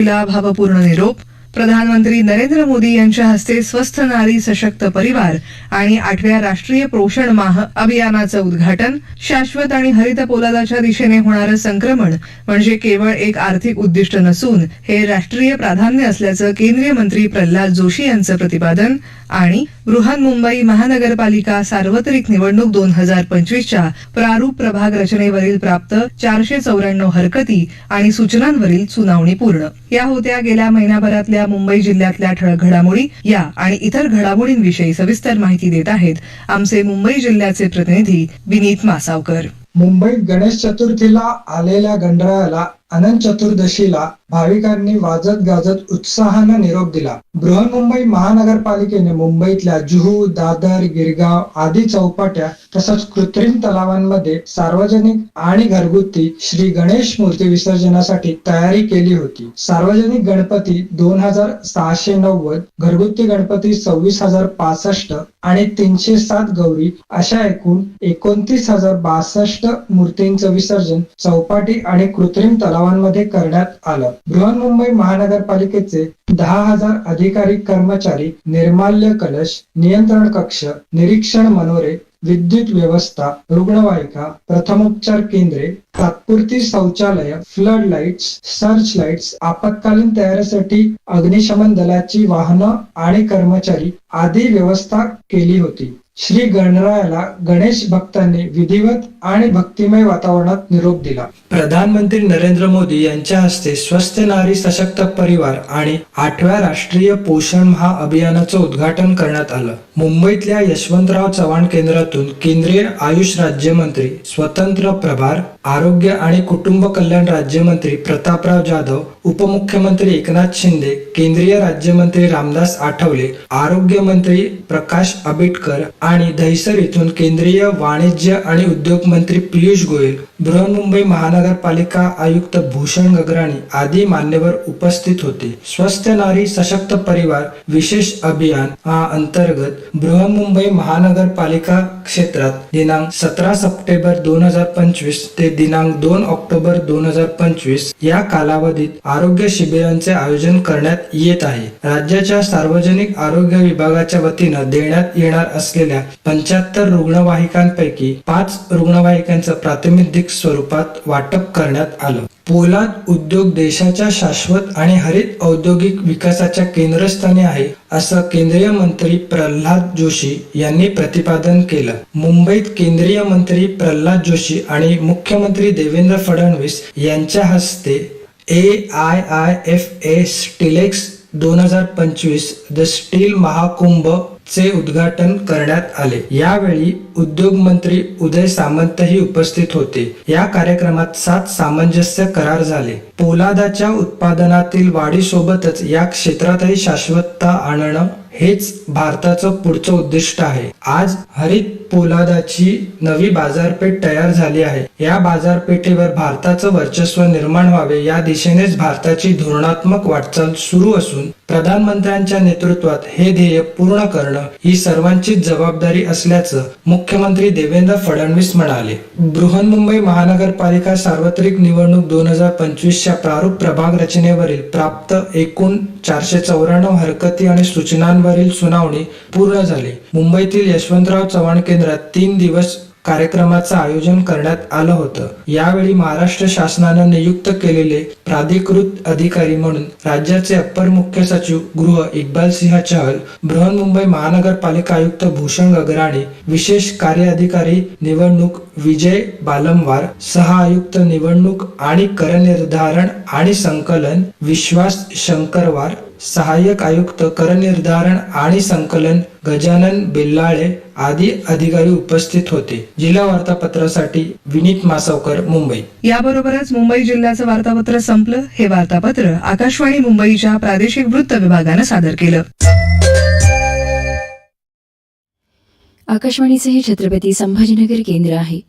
ला भावपूर्ण निरोप प्रधानमंत्री नरेंद्र मोदी यांच्या हस्ते स्वस्थ नारी सशक्त परिवार आणि आठव्या राष्ट्रीय पोषण माह अभियानाचं उद्घाटन शाश्वत आणि हरित पोलादाच्या दिशेने होणारं संक्रमण म्हणजे केवळ एक आर्थिक उद्दिष्ट नसून हे राष्ट्रीय प्राधान्य असल्याचं केंद्रीय मंत्री प्रल्हाद जोशी यांचं प्रतिपादन आणि बृहन्मुंबई महानगरपालिका सार्वत्रिक निवडणूक दोन हजार पंचवीसच्या प्रारूप प्रभाग रचनेवरील प्राप्त चारशे चौऱ्याण्णव हरकती आणि सूचनांवरील सुनावणी पूर्ण. या होत्या गेल्या महिनाभरातल्या मुंबई जिल्ह्यातल्या ठळक घडामोडी या आणि इतर घडामोडींविषयी सविस्तर माहिती देत आहेत आमचे मुंबई जिल्ह्याचे प्रतिनिधी विनीत मासावकर. मुंबईत गणेश चतुर्थीला आलेल्या गणरायाला अनंत चतुर्दशीला भाविकांनी वाजत गाजत उत्साहानं निरोप दिला. बृहन्मुंबई महानगरपालिकेने मुंबईतल्या जुहू दादर गिरगाव आदी चौपाट्या तसंच कृत्रिम तलावांमध्ये सार्वजनिक आणि घरगुती श्री गणेश मूर्ती विसर्जनासाठी तयारी केली होती. सार्वजनिक गणपती दोन हजार सहाशे नव्वद घरगुती गणपती सव्वीस हजार पासष्ट आणि तीनशे सात गौरी अशा एकूण एकोणतीस हजार बासष्ट मूर्तींचं विसर्जन चौपाटी आणि कृत्रिम तलाव गावांमध्ये करण्यात आलं. बृहन्मुंबई महानगरपालिकेचे दहा हजार अधिकारी कर्मचारी निर्माल्य कलश नियंत्रण कक्ष निरीक्षण मनोरे विद्युत व्यवस्था रुग्णवाहिका प्रथमोपचार केंद्रे तात्पुरती शौचालय फ्लड लाईट्स सर्च लाईट्स आपत्कालीन तयारीसाठी अग्निशमन दलाची वाहनं आणि कर्मचारी आदी व्यवस्था केली होती. श्री गणरायाला गणेश भक्तांनी विधिवत आणि भक्तिमय वातावरणात निरोप दिला. प्रधानमंत्री नरेंद्र मोदी यांच्या हस्ते स्वस्थ नारी सशक्त परिवार आणि आठव्या राष्ट्रीय पोषण महा अभियानाचं उद्घाटन करण्यात आलं. मुंबईतल्या यशवंतराव चव्हाण केंद्रातून केंद्रीय आयुष राज्यमंत्री स्वतंत्र प्रभार आरोग्य आणि कुटुंब कल्याण राज्यमंत्री प्रतापराव जाधव उपमुख्यमंत्री एकनाथ शिंदे केंद्रीय राज्यमंत्री रामदास आठवले आरोग्य मंत्री प्रकाश आंबेडकर आणि दहिसर इथून केंद्रीय वाणिज्य आणि उद्योग मंत्री पियुष गोयल बृहन्मुंबई महानगरपालिका आयुक्त भूषण गगराणी आदी मान्यवर उपस्थित होते. स्वस्थ नारी सशक्त परिवार विशेष अभियान हा अंतर्गत बृहन्मुंबई महानगरपालिका क्षेत्रात दिनांक सतरा सप्टेंबर दोन हजार पंचवीस ते दिनांक दोन ऑक्टोबर दोन हजार पंचवीस या कालावधीत आरोग्य शिबिरांचे आयोजन करण्यात येत आहे. राज्याच्या सार्वजनिक आरोग्य विभागाच्या वतीनं देण्यात येणार असलेल्या पंच्याहत्तर रुग्णवाहिकांपैकी पाच रुग्णवाहिकांचं प्रातिनिधिक स्वरूपात वाटप करण्यात आलं. पोलाद उद्योग देशाच्या शाश्वत आणि हरित औद्योगिक विकासाच्या केंद्रस्थानी आहे असं केंद्रीय मंत्री प्रल्हाद जोशी यांनी प्रतिपादन केलं. मुंबईत केंद्रीय मंत्री प्रल्हाद जोशी आणि मुख्यमंत्री देवेंद्र फडणवीस यांच्या हस्ते A I I F A Steelex दोन हजार पंचवीस द स्टील महाकुंभ चे उद्घाटन करण्यात आले. यावेळी उद्योग मंत्री उदय सामंतही उपस्थित होते. या कार्यक्रमात सात सामंजस्य करार झाले. पोलादाच्या उत्पादनातील वाढीसोबतच या क्षेत्रातही शाश्वतता आणणं हेच भारताचं पुढचं उद्दिष्ट आहे. आज हरित पोलादाची नवी बाजारपेठ तयार झाली आहे. या बाजारपेठेवर भारताचं वर्चस्व निर्माण व्हावे या दिशेनेच भारताची धोरणात्मक वाटचाल सुरू असून प्रधानमंत्र्यांच्या नेतृत्वात हे ध्येय पूर्ण करणं ही सर्वांचीच जबाबदारी असल्याचं मुख्यमंत्री देवेंद्र फडणवीस म्हणाले. बृहन्मुंबई महानगरपालिका सार्वत्रिक निवडणूक दोन हजार पंचवीसच्या प्रारूप प्रभाग रचनेवरील प्राप्त एकूण चारशे चौऱ्याण्णव हरकती आणि प्रकरणांवरील सुनावणी पूर्ण झाली. मुंबईतील यशवंतराव चव्हाण केंद्रात तीन दिवस कार्यक्रमाचं आयोजन करण्यात आलं होतं. यावेळी महाराष्ट्र शासनानं नियुक्त केलेले प्राधिकृत अधिकारी म्हणून राज्याचे अप्पर मुख्य सचिव गृह इक्बाल सिंह चहल बृहन्मुंबई महानगरपालिका आयुक्त भूषण गगराणी विशेष कार्य अधिकारी निवडणूक विजय बालमवार सह आयुक्त निवडणूक आणि करनिर्धारण आणि संकलन विश्वास शंकरवार सहाय्यक आयुक्त कर निर्धारण आणि संकलन गजानन बिल्लाळे आदी अधिकारी उपस्थित होते. जिल्हा वार्तापत्रासाठी विनीत मासवकर मुंबई. याबरोबरच मुंबई जिल्ह्याचं वार्तापत्र संपलं. हे वार्तापत्र आकाशवाणी मुंबईच्या प्रादेशिक वृत्त विभागानं सादर केलं. आकाशवाणीचे हे छत्रपती संभाजीनगर केंद्र आहे.